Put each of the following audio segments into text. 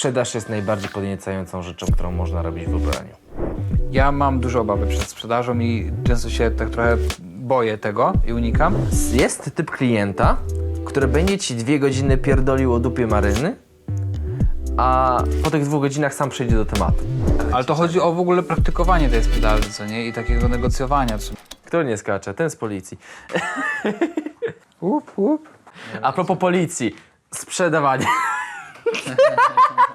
Sprzedaż jest najbardziej podniecającą rzeczą, którą można robić w ubraniu. Ja mam duże obawy przed sprzedażą i często się tak trochę boję tego i unikam. Jest typ klienta, który będzie ci dwie godziny pierdolił o dupie maryny, a po tych dwóch godzinach sam przejdzie do tematu. Ale to chodzi o w ogóle praktykowanie tej sprzedaży, co nie? I takiego negocjowania. Co... Kto nie skacze? Ten z policji. Łup, łup. A propos policji, sprzedawanie.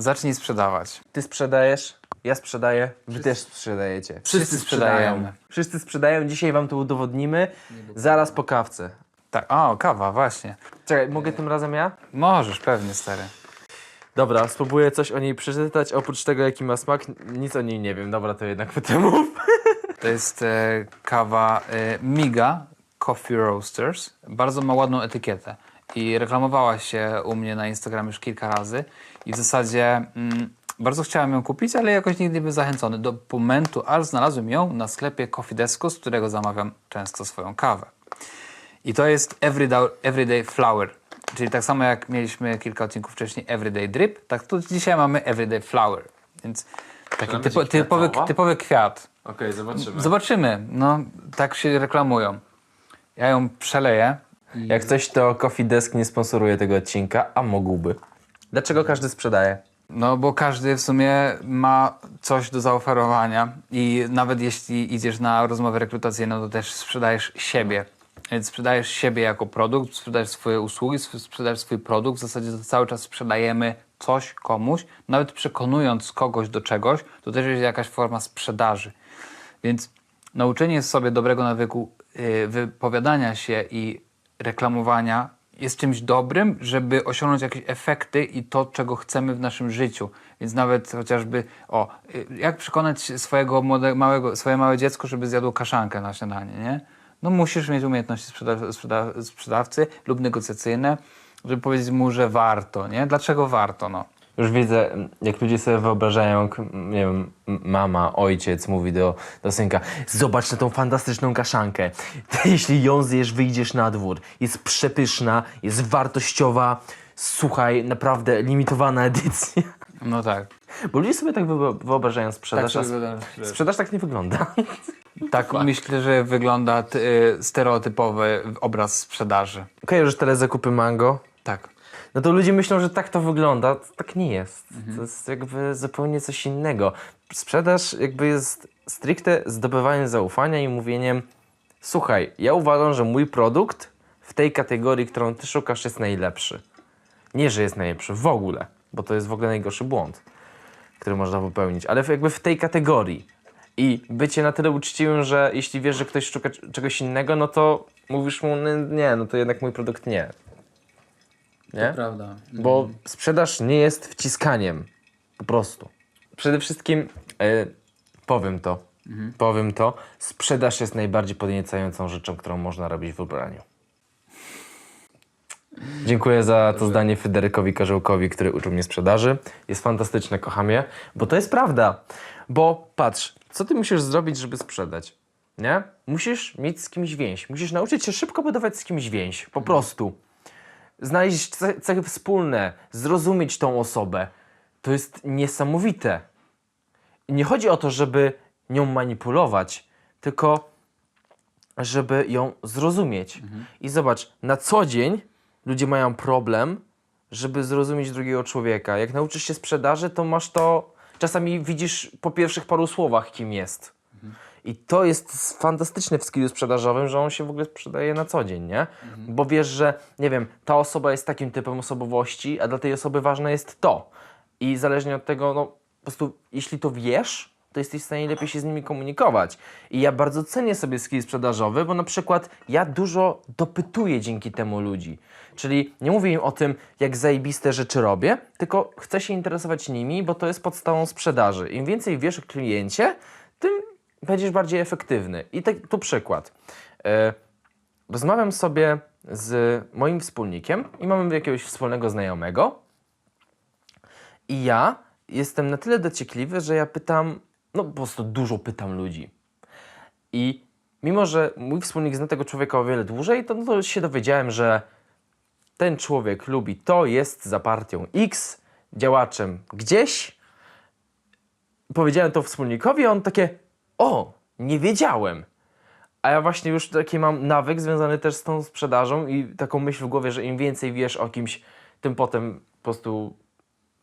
Zacznij sprzedawać. Ty sprzedajesz, ja sprzedaję, wy też sprzedajecie. Wszyscy sprzedajemy. Wszyscy sprzedają, dzisiaj wam to udowodnimy, zaraz po kawce. Tak, o, kawa, właśnie. Czekaj, mogę tym razem ja? Możesz, pewnie, stary. Dobra, spróbuję coś o niej przeczytać, oprócz tego jaki ma smak, nic o niej nie wiem. Dobra, to jednak ty mów. To jest e, kawa e, Miga Coffee Roasters. Bardzo ma ładną etykietę. I reklamowała się u mnie na Instagramie już kilka razy. I w zasadzie mm, bardzo chciałem ją kupić, ale jakoś nigdy nie byłem zachęcony do momentu, aż znalazłem ją na sklepie Coffee Desko, z którego zamawiam często swoją kawę. I to jest Everyday, everyday Flower. Czyli tak samo jak mieliśmy kilka odcinków wcześniej Everyday Drip, tak tu dzisiaj mamy Everyday Flower. Więc taki typo, typowy, typowy kwiat. Okej, zobaczymy. Zobaczymy. No, tak się reklamują. Ja ją przeleję. Jak coś, to Coffee Desk nie sponsoruje tego odcinka, a mógłby. Dlaczego każdy sprzedaje? No, bo każdy w sumie ma coś do zaoferowania i nawet jeśli idziesz na rozmowę rekrutacyjną, to też sprzedajesz siebie. Więc sprzedajesz siebie jako produkt, sprzedajesz swoje usługi, sp- sprzedajesz swój produkt. W zasadzie to cały czas sprzedajemy coś komuś. Nawet przekonując kogoś do czegoś, to też jest jakaś forma sprzedaży. Więc nauczenie sobie dobrego nawyku y, wypowiadania się i reklamowania jest czymś dobrym, żeby osiągnąć jakieś efekty i to, czego chcemy w naszym życiu. Więc nawet chociażby, o, y, jak przekonać swojego młode, małego, swoje małe dziecko, żeby zjadło kaszankę na śniadanie, nie? No musisz mieć umiejętności sprzeda sprzeda sprzedawcy lub negocjacyjne, żeby powiedzieć mu, że warto, nie? Dlaczego warto, no? Już widzę, jak ludzie sobie wyobrażają, k- nie wiem, mama, ojciec mówi do, do synka, zobacz na tą fantastyczną kaszankę. Jeśli ją zjesz, wyjdziesz na dwór. Jest przepyszna, jest wartościowa. Słuchaj, naprawdę limitowana edycja. No tak. Bo ludzie sobie tak wyo- wyobrażają sprzedaż, Tak sprzedaż tak nie wygląda. Tak, myślę, że wygląda y, stereotypowy obraz sprzedaży. Kojarzysz tyle zakupy mango? Tak. No to ludzie myślą, że tak to wygląda. Tak nie jest. To jest jakby zupełnie coś innego. Sprzedaż jakby jest stricte zdobywaniem zaufania i mówieniem słuchaj, ja uważam, że mój produkt w tej kategorii, którą ty szukasz jest najlepszy. Nie, że jest najlepszy w ogóle, bo to jest w ogóle najgorszy błąd, który można popełnić, ale jakby w tej kategorii. I bycie na tyle uczciwym, że jeśli wiesz, że ktoś szuka czegoś innego, no to mówisz mu, "No nie, no to jednak mój produkt nie. Nie? Prawda. Bo sprzedaż nie jest wciskaniem. Po prostu. Przede wszystkim e, powiem to. Powiem to. Sprzedaż jest najbardziej podniecającą rzeczą, którą można robić w ubraniu. Dziękuję za to zdanie Fryderykowi Karzełkowi, który uczył mnie sprzedaży. Jest fantastyczne, kocham je, bo to jest prawda. Bo patrz, co ty musisz zrobić, żeby sprzedać? Nie? Musisz mieć z kimś więź. Musisz nauczyć się szybko budować z kimś więź. Po prostu znaleźć ce- cechy wspólne, zrozumieć tą osobę. To jest niesamowite. I nie chodzi o to, żeby nią manipulować, tylko żeby ją zrozumieć. I zobacz, na co dzień ludzie mają problem, żeby zrozumieć drugiego człowieka. Jak nauczysz się sprzedaży, to masz to. Czasami widzisz po pierwszych paru słowach, kim jest. I to jest fantastyczne w skillu sprzedażowym, że on się w ogóle sprzedaje na co dzień, nie? Bo wiesz, że nie wiem, ta osoba jest takim typem osobowości, a dla tej osoby ważne jest to. I zależnie od tego, no po prostu jeśli to wiesz, to jesteś w stanie lepiej się z nimi komunikować. I ja bardzo cenię sobie skill sprzedażowy, bo na przykład ja dużo dopytuję dzięki temu ludzi. Czyli nie mówię im o tym, jak zajebiste rzeczy robię, tylko chcę się interesować nimi, bo to jest podstawą sprzedaży. Im więcej wiesz o kliencie, tym będziesz bardziej efektywny. I tak, tu przykład. E, rozmawiam sobie z moim wspólnikiem i mamy jakiegoś wspólnego znajomego. I ja jestem na tyle dociekliwy, że ja pytam, no po prostu dużo pytam ludzi. I mimo, że mój wspólnik zna tego człowieka o wiele dłużej, to, no to się dowiedziałem, że ten człowiek lubi to, jest za partią X, działaczem gdzieś, powiedziałem to wspólnikowi, a on takie, o, nie wiedziałem. A ja właśnie już taki mam nawyk związany też z tą sprzedażą i taką myśl w głowie, że im więcej wiesz o kimś, tym potem po prostu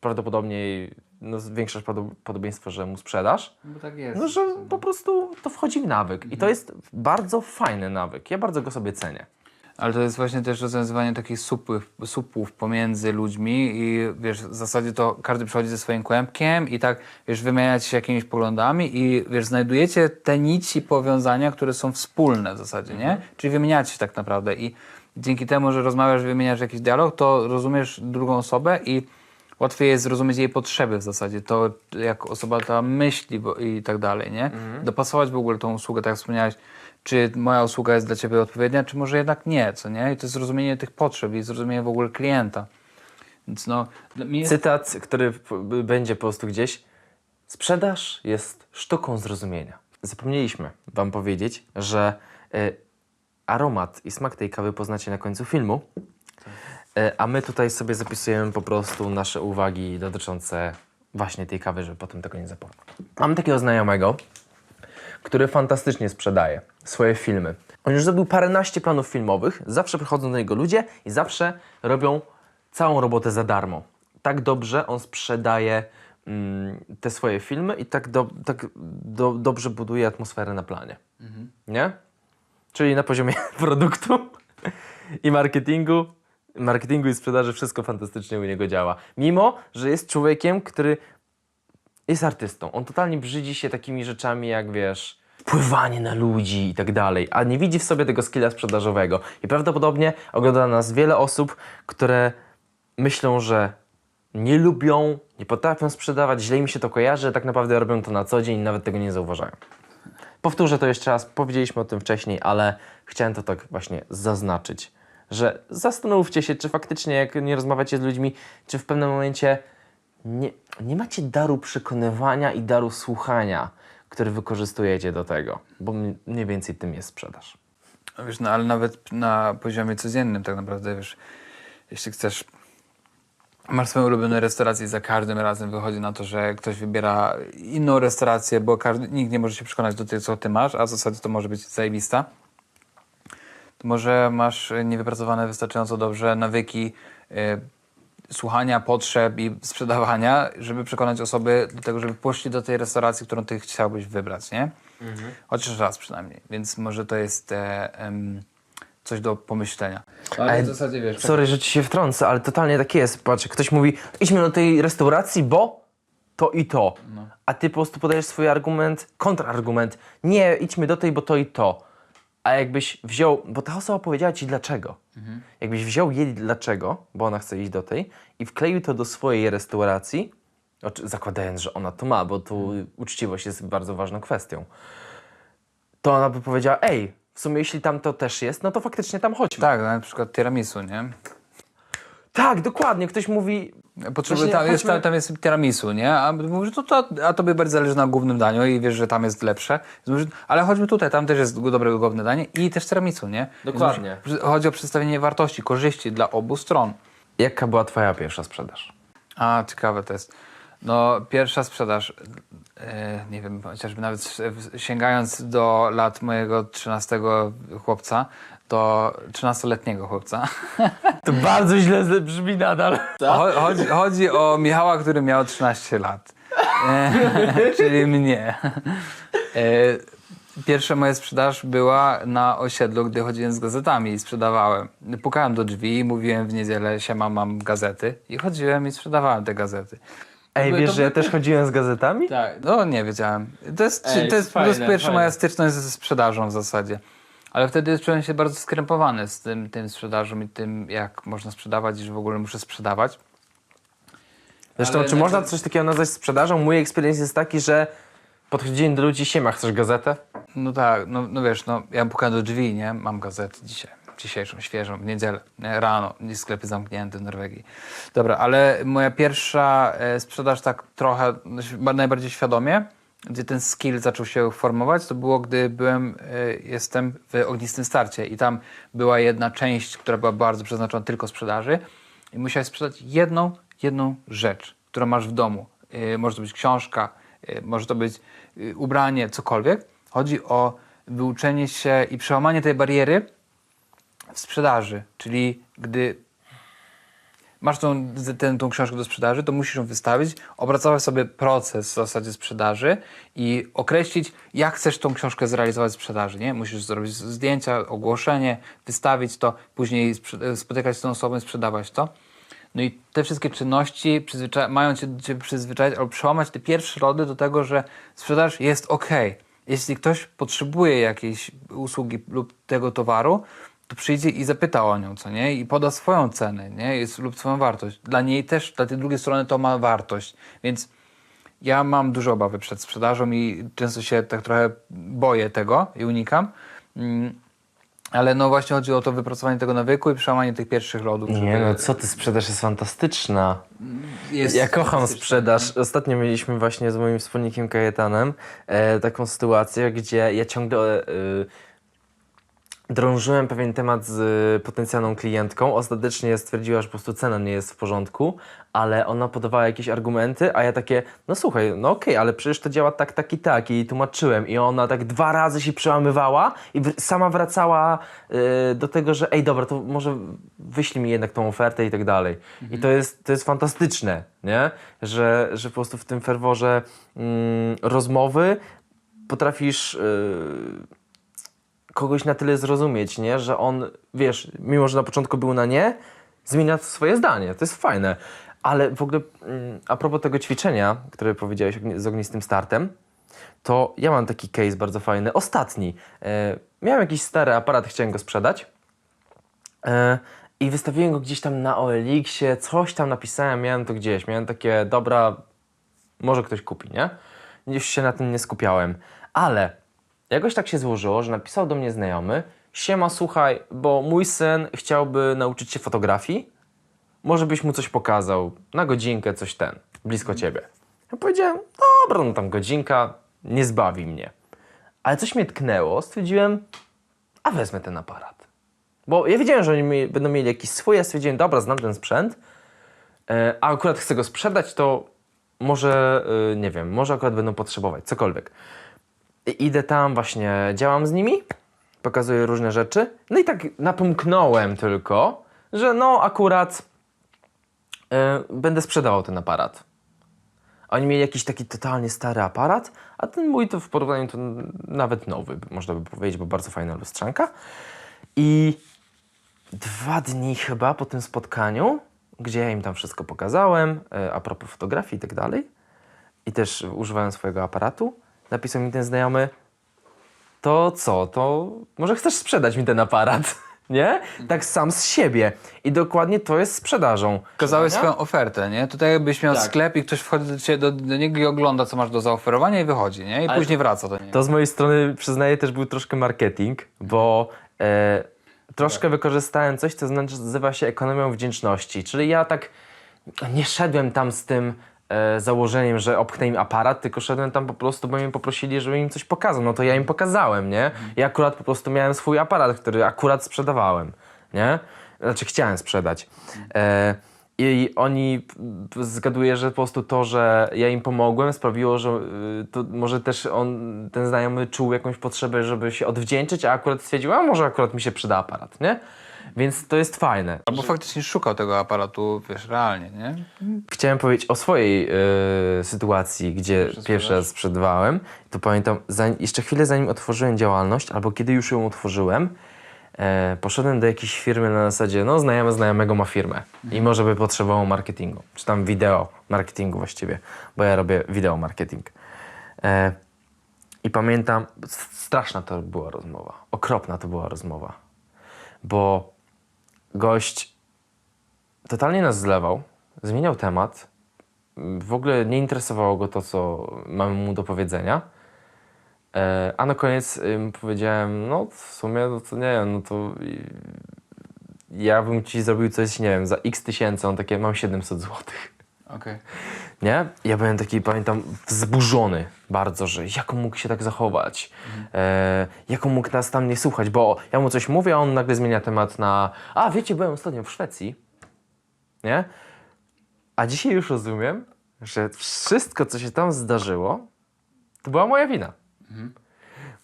prawdopodobnie no, zwiększasz prawdo- podobieństwo, że mu sprzedasz. Bo tak jest. No, że po prostu to wchodzi w nawyk. I to jest bardzo fajny nawyk. Ja bardzo go sobie cenię. Ale to jest właśnie też rozwiązywanie takich supów, supów pomiędzy ludźmi i wiesz, w zasadzie to każdy przychodzi ze swoim kłębkiem i tak, wiesz, wymieniacie się jakimiś poglądami i wiesz, znajdujecie te nici powiązania, które są wspólne w zasadzie, nie? Czyli wymieniacie się tak naprawdę i dzięki temu, że rozmawiasz, wymieniasz jakiś dialog, to rozumiesz drugą osobę i łatwiej jest zrozumieć jej potrzeby w zasadzie, to jak osoba ta myśli bo, i tak dalej, nie? Dopasować w ogóle tą usługę, tak jak wspomniałeś, czy moja usługa jest dla Ciebie odpowiednia, czy może jednak nie, co nie? I to jest zrozumienie tych potrzeb i zrozumienie w ogóle klienta. Więc no, jest... Cytat, który będzie po prostu gdzieś. Sprzedaż jest sztuką zrozumienia. Zapomnieliśmy Wam powiedzieć, że y, aromat i smak tej kawy poznacie na końcu filmu. Y, a my tutaj sobie zapisujemy po prostu nasze uwagi dotyczące właśnie tej kawy, żeby potem tego nie zapomnieć. Mam takiego znajomego, który fantastycznie sprzedaje swoje filmy. On już zrobił paręnaście planów filmowych, zawsze przychodzą do niego ludzie i zawsze robią całą robotę za darmo. Tak dobrze on sprzedaje mm, te swoje filmy i tak, do, tak do, dobrze buduje atmosferę na planie. Nie? Czyli na poziomie produktu i marketingu. Marketingu i sprzedaży wszystko fantastycznie u niego działa. Mimo, że jest człowiekiem, który jest artystą. On totalnie brzydzi się takimi rzeczami jak, wiesz, wpływanie na ludzi i tak dalej, a nie widzi w sobie tego skilla sprzedażowego. I prawdopodobnie ogląda nas wiele osób, które myślą, że nie lubią, nie potrafią sprzedawać, źle im się to kojarzy, a tak naprawdę robią to na co dzień i nawet tego nie zauważają. Powtórzę to jeszcze raz, powiedzieliśmy o tym wcześniej, ale chciałem to tak właśnie zaznaczyć, że zastanówcie się, czy faktycznie jak nie rozmawiacie z ludźmi, czy w pewnym momencie nie, nie macie daru przekonywania i daru słuchania, który wykorzystujecie do tego, bo mniej więcej tym jest sprzedaż. Wiesz, no ale nawet na poziomie codziennym tak naprawdę, wiesz, jeśli chcesz masz swoją ulubioną restaurację i za każdym razem wychodzi na to, że ktoś wybiera inną restaurację, bo każdy, nikt nie może się przekonać do tego, co ty masz, a w zasadzie to może być zajebista. To może masz niewypracowane wystarczająco dobrze nawyki y, słuchania potrzeb i sprzedawania, żeby przekonać osoby do tego, żeby poszli do tej restauracji, którą ty chciałbyś wybrać, nie? Chociaż raz przynajmniej. Więc może to jest e, em, coś do pomyślenia. Ale w zasadzie wiesz, Sorry, że ci się wtrącę, ale totalnie tak jest. Patrz, ktoś mówi, idźmy do tej restauracji, bo to i to. A ty po prostu podajesz swój argument, kontrargument. Nie, idźmy do tej, bo to i to. A jakbyś wziął, bo ta osoba powiedziała ci dlaczego. Jakbyś wziął jej dlaczego, bo ona chce iść do tej i wkleił to do swojej restauracji, zakładając, że ona to ma, bo tu uczciwość jest bardzo ważną kwestią, to ona by powiedziała, ej, w sumie jeśli tam to też jest, no to faktycznie tam chodźmy. Tak, na przykład tiramisu, nie? Tak, dokładnie. Ktoś mówi. Potrzebuję, Właśnie tam, jest, tam, tam jest tiramisu, nie? A mówisz, no to, a tobie bardziej zależy na głównym daniu i wiesz, że tam jest lepsze. Mówisz, ale chodźmy tutaj, tam też jest dobre główne danie i też tiramisu, nie? Dokładnie. mówisz, Chodzi o przedstawienie wartości, korzyści dla obu stron. Jaka była Twoja pierwsza sprzedaż? A, ciekawe to jest. No, pierwsza sprzedaż, e, nie wiem, chociażby nawet sięgając do lat mojego 13 chłopca, do 13-letniego chłopca. To bardzo źle brzmi nadal. Cho- Chodzi, chodzi o Michała, który miał 13 lat. E, czyli mnie. E, pierwsza moja sprzedaż była na osiedlu, gdy chodziłem z gazetami i sprzedawałem. Pukałem do drzwi i mówiłem w niedzielę, siema, mam gazety. I chodziłem i sprzedawałem te gazety. Ej, To wiesz, że ja też chodziłem z gazetami? Tak, no nie wiedziałem. To jest, Ej, to jest, to fajne, jest pierwsza fajne. moja styczność ze sprzedażą w zasadzie. Ale wtedy czułem się bardzo skrępowany z tym, tym sprzedażą i tym, jak można sprzedawać i że w ogóle muszę sprzedawać. Zresztą, Ale czy na- można coś takiego nazwać sprzedażą? Mój experience jest taki, że podchodziłem do ludzi, siema, chcesz gazetę? No tak, no, no wiesz, no, ja pukałem do drzwi, nie? Mam gazetę dzisiaj, dzisiejszą, świeżą, w niedzielę, nie? rano, sklepy zamknięte w Norwegii. Dobra, ale moja pierwsza e, sprzedaż tak trochę, ś- najbardziej świadomie, gdzie ten skill zaczął się formować, to było, gdy byłem, e, jestem w ognistym starcie i tam była jedna część, która była bardzo przeznaczona tylko sprzedaży i musiałem sprzedać jedną, jedną rzecz. którą masz w domu. Y, może to być książka, y, może to być ubranie, cokolwiek. Chodzi o wyuczenie się i przełamanie tej bariery w sprzedaży. Czyli gdy masz tą, tę, tą książkę do sprzedaży, to musisz ją wystawić, opracować sobie proces w zasadzie sprzedaży i określić, jak chcesz tą książkę zrealizować w sprzedaży. Nie? Musisz zrobić zdjęcia, ogłoszenie, wystawić to, później sprze- spotykać się z tą osobą i sprzedawać to. No i te wszystkie czynności mają cię, cię przyzwyczaić albo przełamać te pierwsze rody do tego, że sprzedaż jest ok. Jeśli ktoś potrzebuje jakiejś usługi lub tego towaru, to przyjdzie i zapyta o nią, co nie? I poda swoją cenę, nie? Jest, lub swoją wartość. Dla niej też, dla tej drugiej strony to ma wartość. Więc ja mam duże obawy przed sprzedażą i często się tak trochę boję tego i unikam. Mm, Ale no właśnie chodzi o to wypracowanie tego nawyku i przełamanie tych pierwszych lodów. Nie żeby- no, co ty, sprzedaż jest fantastyczna. jest Ja kocham sprzedaż. Ostatnio mieliśmy właśnie z moim wspólnikiem Kajetanem e, taką sytuację, gdzie ja ciągle e, drążyłem pewien temat z potencjalną klientką. Ostatecznie stwierdziła, że po prostu cena nie jest w porządku, ale ona podawała jakieś argumenty, a ja takie, no słuchaj, no okej, ale przecież to działa tak, tak i tak. I tłumaczyłem. I ona tak dwa razy się przełamywała i sama wracała e, do tego, że ej, dobra, to może wyślij mi jednak tą ofertę i tak dalej. I to jest, to jest fantastyczne, nie? Że, że po prostu w tym ferworze mm, rozmowy potrafisz yy, kogoś na tyle zrozumieć, nie? Że on, wiesz, mimo że na początku był na nie, zmienia swoje zdanie. To jest fajne. Ale w ogóle mm, a propos tego ćwiczenia, które powiedziałeś z ognistym startem, to ja mam taki case bardzo fajny. Ostatni. E, miałem jakiś stary aparat, chciałem go sprzedać. E, I wystawiłem go gdzieś tam na OLX-ie, coś tam napisałem, miałem to gdzieś. Miałem takie, dobra, może ktoś kupi, nie? Już się na tym nie skupiałem. Ale jakoś tak się złożyło, że napisał do mnie znajomy, siema, słuchaj, bo mój syn chciałby nauczyć się fotografii, może byś mu coś pokazał, na godzinkę, coś ten, blisko ciebie. Ja powiedziałem, dobra, no tam godzinka, nie zbawi mnie. Ale coś mnie tknęło, stwierdziłem, a wezmę ten aparat. Bo ja wiedziałem, że oni będą mieli jakiś swój, ja stwierdziłem, dobra, znam ten sprzęt, e, a akurat chcę go sprzedać, to może, e, nie wiem, może akurat będą potrzebować, cokolwiek. Idę tam, właśnie działam z nimi, pokazuję różne rzeczy, no i tak napomknąłem tylko, że no akurat e, będę sprzedawał ten aparat. Oni mieli jakiś taki totalnie stary aparat, a ten mój to w porównaniu to nawet nowy, można by powiedzieć, bo bardzo fajna lustrzanka. I dwa dni chyba po tym spotkaniu, gdzie ja im tam wszystko pokazałem, e, a propos fotografii i tak dalej, i też używałem swojego aparatu, napisał mi ten znajomy, to co, to może chcesz sprzedać mi ten aparat, nie? Tak sam z siebie. I dokładnie to jest sprzedażą. Pokazałeś Sprzedania? swoją ofertę, nie? Tutaj jakbyś miał Tak. sklep i ktoś wchodzi do, ciebie, do, do niego i ogląda, co masz do zaoferowania i wychodzi, nie? I Ale później wraca do niego. To z mojej strony, przyznaję, też był troszkę marketing, bo e, troszkę wykorzystałem coś, co nazywa się ekonomią wdzięczności. Czyli ja tak nie szedłem tam z tym założeniem, że opchnę im aparat, tylko szedłem tam po prostu, bo mnie poprosili, żebym im coś pokazał. No to ja im pokazałem, nie? Ja akurat po prostu miałem swój aparat, który akurat sprzedawałem, nie? Znaczy chciałem sprzedać. E, i oni, zgaduję, że po prostu to, że ja im pomogłem sprawiło, że y, to może też on, ten znajomy czuł jakąś potrzebę, żeby się odwdzięczyć, a akurat stwierdził, a może akurat mi się przyda aparat, nie? Więc to jest fajne. Albo faktycznie szukał tego aparatu, wiesz, realnie, nie? Chciałem powiedzieć o swojej y, sytuacji, gdzie Pierwszy raz sprzedawałem. To pamiętam, jeszcze chwilę zanim otworzyłem działalność, albo kiedy już ją otworzyłem, e, poszedłem do jakiejś firmy na zasadzie, no znajomy znajomego ma firmę i może by potrzebował marketingu, czy tam wideo marketingu właściwie, bo ja robię wideo marketing. E, I pamiętam, straszna to była rozmowa, okropna to była rozmowa, bo gość totalnie nas zlewał, zmieniał temat, w ogóle nie interesowało go to, co mamy mu do powiedzenia. E, a na koniec y, powiedziałem, no w sumie, no to nie wiem, no to ja bym ci zrobił coś, nie wiem, za x tysięcy, on takie, mam 700 złotych. Okej. Nie? Ja byłem taki, pamiętam, wzburzony bardzo, że jak on mógł się tak zachować, e, jak on mógł nas tam nie słuchać, bo ja mu coś mówię, a on nagle zmienia temat na, a wiecie, byłem ostatnio w Szwecji, nie? A dzisiaj już rozumiem, że wszystko, co się tam zdarzyło, to była moja wina.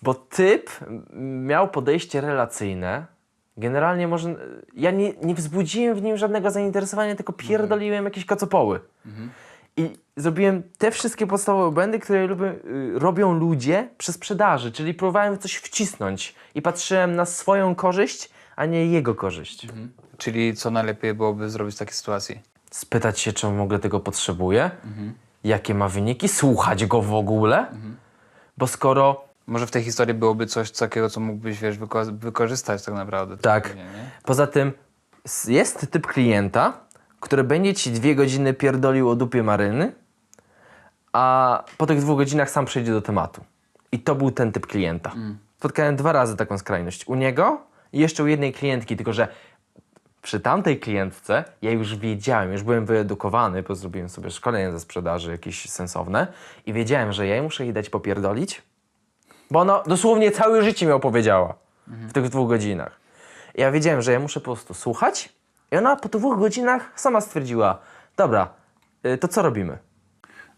Bo typ miał podejście relacyjne. Generalnie może. Ja nie, nie wzbudziłem w nim żadnego zainteresowania, tylko pierdoliłem jakieś kacopoły. I zrobiłem te wszystkie podstawowe błędy, które lubię, y, robią ludzie przy sprzedaży, czyli próbowałem coś wcisnąć i patrzyłem na swoją korzyść, a nie jego korzyść. Czyli co najlepiej byłoby zrobić w takiej sytuacji? Spytać się, czy w ogóle tego potrzebuje, jakie ma wyniki, słuchać go w ogóle, bo skoro Może w tej historii byłoby coś takiego, co mógłbyś, wiesz, wyko- wykorzystać tak naprawdę. Tak. Poza tym jest typ klienta, który będzie ci dwie godziny pierdolił o dupie maryny, a po tych dwóch godzinach sam przejdzie do tematu. I to był ten typ klienta. Spotkałem dwa razy taką skrajność. U niego i jeszcze u jednej klientki, tylko że przy tamtej klientce ja już wiedziałem, już byłem wyedukowany, bo zrobiłem sobie szkolenie ze sprzedaży jakieś sensowne i wiedziałem, że ja muszę jej dać popierdolić, bo ona dosłownie całe życie mi opowiedziała w tych dwóch godzinach. I Ja wiedziałem, że ja muszę po prostu słuchać i ona po dwóch godzinach sama stwierdziła, dobra, y, to co robimy?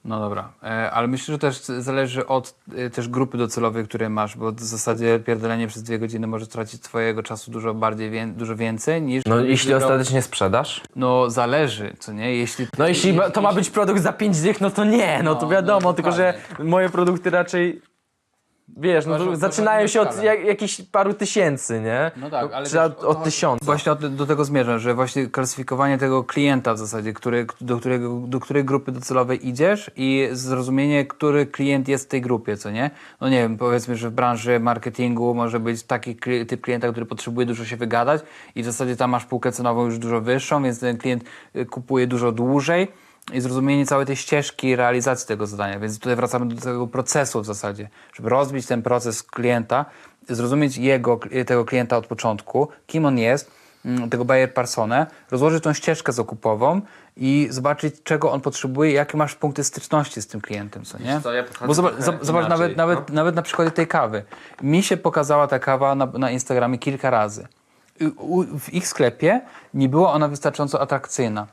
No dobra, e, ale myślę, że też zależy od e, też grupy docelowej, której masz, bo w zasadzie pierdolenie przez dwie godziny może tracić twojego czasu dużo bardziej, wię- dużo więcej niż... No jeśli ostatecznie sprzedaż? No zależy, co nie? Jeśli... No jeśli ma- to ma być produkt za 5 dych, no to nie, no to No, wiadomo, no, tylko że moje produkty raczej, wiesz, no to zaczynają się od jak, jakichś paru tysięcy, nie? No tak, ale Czy od, od tysiąca. Właśnie do, do tego zmierzam, że właśnie klasyfikowanie tego klienta w zasadzie, który, do, którego, do której grupy docelowej idziesz i zrozumienie, który klient jest w tej grupie, co nie? No nie wiem, powiedzmy, że w branży marketingu może być taki typ klienta, który potrzebuje dużo się wygadać i w zasadzie tam masz półkę cenową już dużo wyższą, więc ten klient y, kupuje dużo dłużej i zrozumienie całej tej ścieżki realizacji tego zadania. Więc tutaj wracamy do tego procesu w zasadzie, żeby rozbić ten proces klienta, zrozumieć jego, tego klienta od początku, kim on jest, mm, tego buyer personę, rozłożyć tą ścieżkę zakupową i zobaczyć, czego on potrzebuje, jakie masz punkty styczności z tym klientem, co nie? co, ja Bo zobacz, zobacz inaczej, nawet, nawet, no. nawet na przykładzie tej kawy. Mi się pokazała ta kawa na, na Instagramie kilka razy. U- W ich sklepie nie była ona wystarczająco atrakcyjna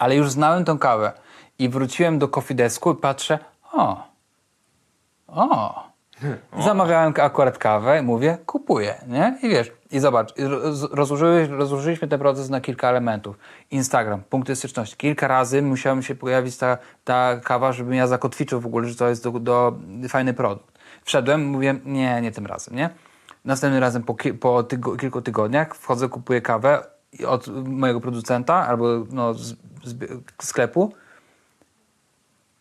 ale już znałem tą kawę i wróciłem do Coffee Desku i patrzę, o, o, zamawiałem akurat kawę i mówię, kupuję, nie? I wiesz, i zobacz, rozłożyłeś, rozłożyliśmy ten proces na kilka elementów. Instagram, punkty styczności. Kilka razy musiała się pojawić ta, ta kawa, żebym ja zakotwiczył w ogóle, że to jest do, do fajny produkt. Wszedłem, mówię, nie, nie tym razem, nie? Następnym razem po, ki- po tygo, kilku tygodniach wchodzę, kupuję kawę od mojego producenta albo no, z, z sklepu.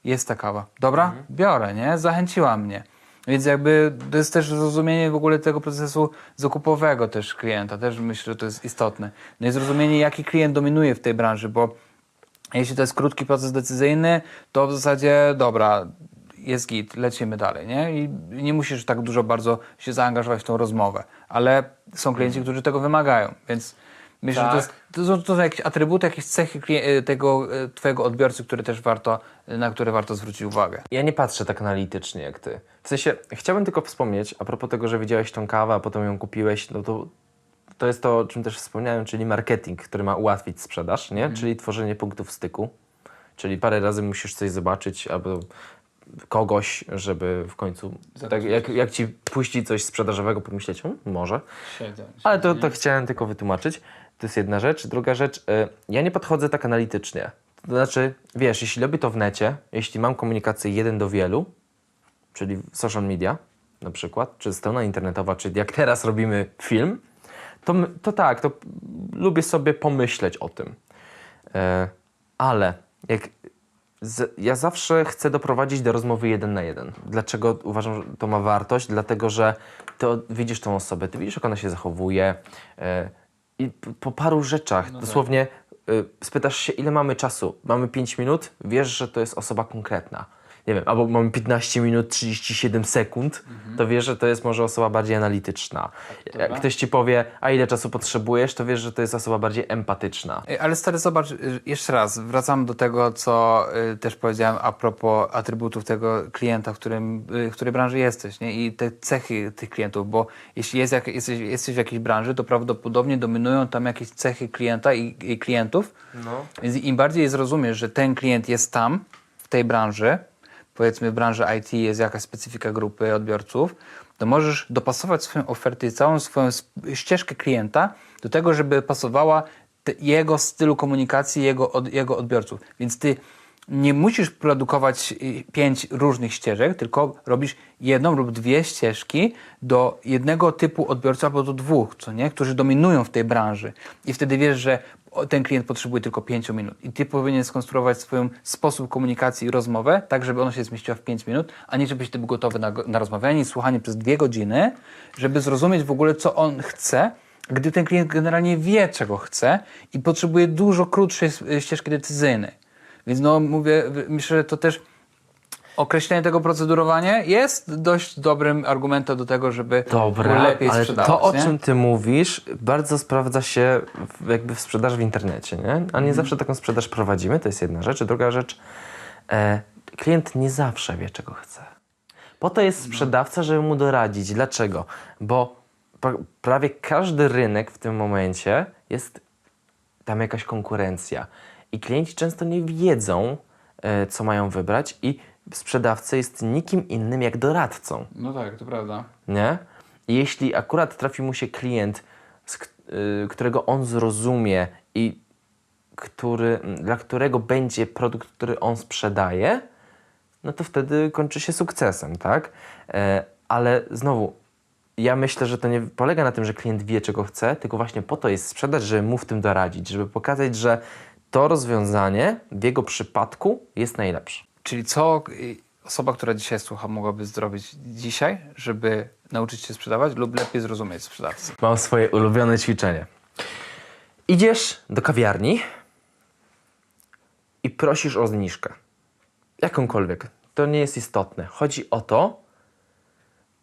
Jest ta kawa. Dobra, biorę, nie? Zachęciła mnie. Więc jakby to jest też zrozumienie w ogóle tego procesu zakupowego też klienta. Też myślę, że to jest istotne. No i zrozumienie, jaki klient dominuje w tej branży, bo jeśli to jest krótki proces decyzyjny, to w zasadzie dobra, jest git, lecimy dalej, nie? I nie musisz tak dużo bardzo się zaangażować w tą rozmowę, ale są klienci, którzy tego wymagają, więc myślę, że to, jest, to, są, to są jakieś atrybuty, jakieś cechy klien- tego e, twojego odbiorcy, które też warto, na które warto zwrócić uwagę. Ja nie patrzę tak analitycznie jak ty. W sensie, chciałbym tylko wspomnieć, a propos tego, że widziałeś tą kawę, a potem ją kupiłeś, no to to jest to, o czym też wspomniałem, czyli marketing, który ma ułatwić sprzedaż, nie? Czyli tworzenie punktów styku. Czyli parę razy musisz coś zobaczyć albo kogoś, żeby w końcu, tak jak, jak ci puści coś sprzedażowego, pomyśleć, "Hmm, może. Ale to, to chciałem tylko wytłumaczyć. To jest jedna rzecz. Druga rzecz, y, ja nie podchodzę tak analitycznie. To znaczy, wiesz, jeśli robię to w necie, jeśli mam komunikację jeden do wielu, czyli social media na przykład, czy strona internetowa, czy jak teraz robimy film, to, to tak, to lubię sobie pomyśleć o tym. E, ale jak ja zawsze chcę doprowadzić do rozmowy jeden na jeden. Dlaczego uważam, że to ma wartość? Dlatego, że to widzisz tą osobę, ty widzisz, jak ona się zachowuje e, i po paru rzeczach, dosłownie y, spytasz się, ile mamy czasu. Mamy 5 minut, wiesz, że to jest osoba konkretna. Nie wiem, albo mamy 15 minut, 37 sekund, to wiesz, że to jest może osoba bardziej analityczna. Jak ktoś ci powie, a ile czasu potrzebujesz, to wiesz, że to jest osoba bardziej empatyczna. Ale stary, zobacz, y, jeszcze raz, wracam do tego, co y, też powiedziałem a propos atrybutów tego klienta, w, którym, y, w której branży jesteś, nie? I te cechy tych klientów, bo jeśli jest jak, jesteś, jesteś w jakiejś branży, to prawdopodobnie dominują tam jakieś cechy klienta i, i klientów, No. więc im bardziej zrozumiesz, że ten klient jest tam, tej branży, powiedzmy w branży IT jest jakaś specyfika grupy odbiorców, to możesz dopasować swoją ofertę i całą swoją ścieżkę klienta do tego, żeby pasowała jego stylu komunikacji, jego, od, jego odbiorców. Więc ty nie musisz produkować y, pięć różnych ścieżek, tylko robisz jedną lub dwie ścieżki do jednego typu odbiorców albo do dwóch, co nie? którzy dominują w tej branży. I wtedy wiesz, że ten klient potrzebuje tylko pięciu minut. I ty powinien skonstruować swój sposób komunikacji i rozmowę tak, żeby ona się zmieściła w pięć minut, a nie żebyś ty był gotowy na, na rozmawianie i słuchanie przez dwie godziny, żeby zrozumieć w ogóle, co on chce, gdy ten klient generalnie wie, czego chce i potrzebuje dużo krótszej ścieżki decyzyjnej. Więc no mówię, myślę, że to też określenie tego procedurowania jest dość dobrym argumentem do tego, żeby Dobra, lepiej ale sprzedawać. to o nie? czym ty mówisz bardzo sprawdza się w, jakby w sprzedaży w internecie, nie? A nie Mhm. zawsze taką sprzedaż prowadzimy, to jest jedna rzecz. Druga rzecz, e, klient nie zawsze wie, czego chce. Po to No. jest sprzedawca, żeby mu doradzić. Dlaczego? Bo pra, prawie każdy rynek w tym momencie jest tam jakaś konkurencja. I klienci często nie wiedzą, e, co mają wybrać i sprzedawca jest nikim innym jak doradcą No tak, to prawda. nie? Jeśli akurat trafi mu się klient, y, którego on zrozumie i który, dla którego będzie produkt, który on sprzedaje, no to wtedy kończy się sukcesem, tak? E, ale znowu, ja myślę, że to nie polega na tym, że klient wie, czego chce, tylko właśnie po to jest sprzedać, żeby mu w tym doradzić, żeby pokazać, że to rozwiązanie w jego przypadku jest najlepsze. Czyli co y, osoba, która dzisiaj słucha, mogłaby zrobić dzisiaj, żeby nauczyć się sprzedawać lub lepiej zrozumieć sprzedawcę? Mam swoje ulubione ćwiczenie. Idziesz do kawiarni i prosisz o zniżkę. Jakąkolwiek. To nie jest istotne. Chodzi o to,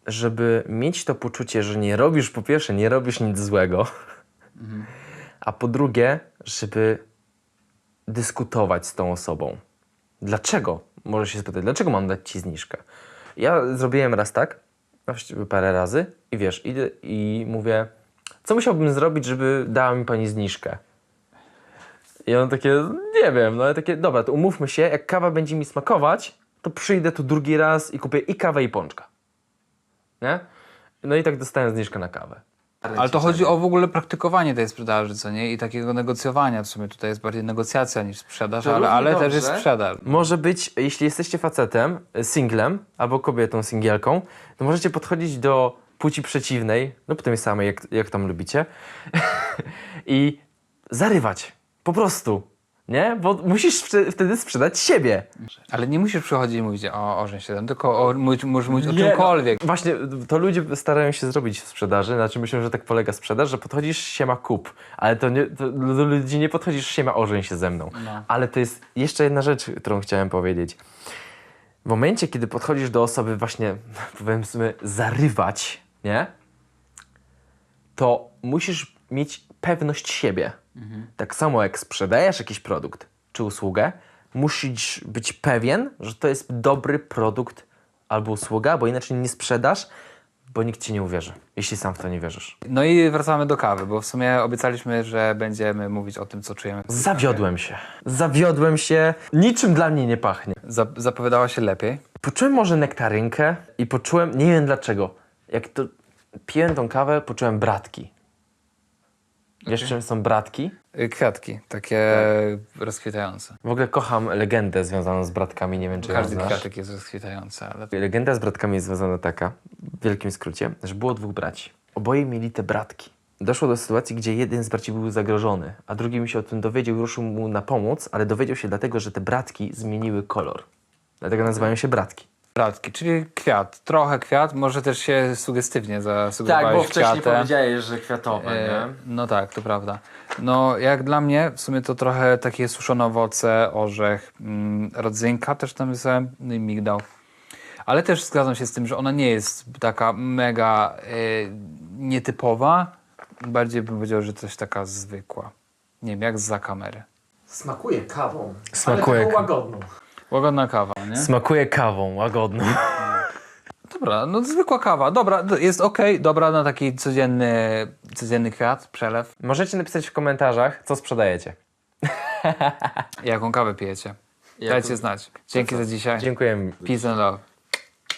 żeby mieć to poczucie, że nie robisz, po pierwsze, nie robisz nic złego, a po drugie, żeby dyskutować z tą osobą. Dlaczego? Może się spytać, dlaczego mam dać ci zniżkę? Ja zrobiłem raz tak, parę razy i wiesz, idę i mówię, co musiałbym zrobić, żeby dała mi pani zniżkę? I on takie, nie wiem, no ale takie, dobra, to umówmy się, jak kawa będzie mi smakować, to przyjdę tu drugi raz i kupię i kawę, i pączka. Nie? No i tak dostałem zniżkę na kawę. Ale to chodzi o w ogóle praktykowanie tej sprzedaży, co nie? I takiego negocjowania. W sumie tutaj jest bardziej negocjacja niż sprzedaż, To ale, równie ale też dobrze. jest sprzedaż. Może być, jeśli jesteście facetem, y, singlem albo kobietą, singielką, to możecie podchodzić do płci przeciwnej lub tej samej, jak, jak tam lubicie, i zarywać. Po prostu. Nie? Bo musisz wtedy- wtedy sprzedać siebie. Ale nie musisz przychodzić i mówić o ożeń się, tylko o, mówić, możesz mówić o Nie, no, czymkolwiek. Właśnie to ludzie starają się zrobić w sprzedaży, znaczy myślą, że tak polega sprzedaż, że podchodzisz siema kup, ale to, nie, to do ludzi nie podchodzisz siema ożeń się ze mną. No. Ale to jest jeszcze jedna rzecz, którą chciałem powiedzieć. W momencie, kiedy podchodzisz do osoby właśnie, powiedzmy, zarywać, nie? To musisz mieć pewność siebie. Tak samo jak sprzedajesz jakiś produkt czy usługę, musisz być pewien, że to jest dobry produkt albo usługa, bo inaczej nie sprzedasz, bo nikt ci nie uwierzy, jeśli sam w to nie wierzysz. No i wracamy do kawy, bo w sumie obiecaliśmy, że będziemy mówić o tym, co czujemy. Zawiodłem się. Zawiodłem się. Niczym dla mnie nie pachnie. Zap- zapowiadała się lepiej. Poczułem może nektarynkę i poczułem, nie wiem dlaczego, jak to piłem tą kawę, poczułem bratki. Wiesz czym są bratki? Y, Kwiatki, takie rozkwitające. W ogóle kocham legendę związaną z bratkami, nie wiem czy Każdy kwiatek jest rozkwitający, ale Legenda z bratkami jest związana taka, w wielkim skrócie, że było dwóch braci. Oboje mieli te bratki. Doszło do sytuacji, gdzie jeden z braci był zagrożony, a drugi mi się o tym dowiedział i ruszył mu na pomoc, ale dowiedział się dlatego, że te bratki zmieniły kolor. Dlatego nazywają się bratki. Bratki, czyli kwiat. Trochę kwiat, może też się sugestywnie zasugerowałeś kwiatem. powiedziałeś, że kwiatowe, E, No tak, to prawda. No jak dla mnie w sumie to trochę takie suszone owoce, orzech, mm, rodzynka też tam wysłałem, no i migdał. Ale też zgadzam się z tym, że ona nie jest taka mega e, nietypowa. Bardziej bym powiedział, że coś taka zwykła. Nie wiem, jak za kamery. Smakuje kawą. Smakuje ale taką łagodną. Łagodna kawa, nie? Smakuje kawą, łagodną. Dobra, no zwykła kawa. Dobra, jest okej, dobra na taki codzienny, codzienny kwiat, przelew. Możecie napisać w komentarzach, co sprzedajecie. Jaką kawę pijecie? Dajcie znać. Dzięki za dzisiaj. Dziękuję. Peace and love.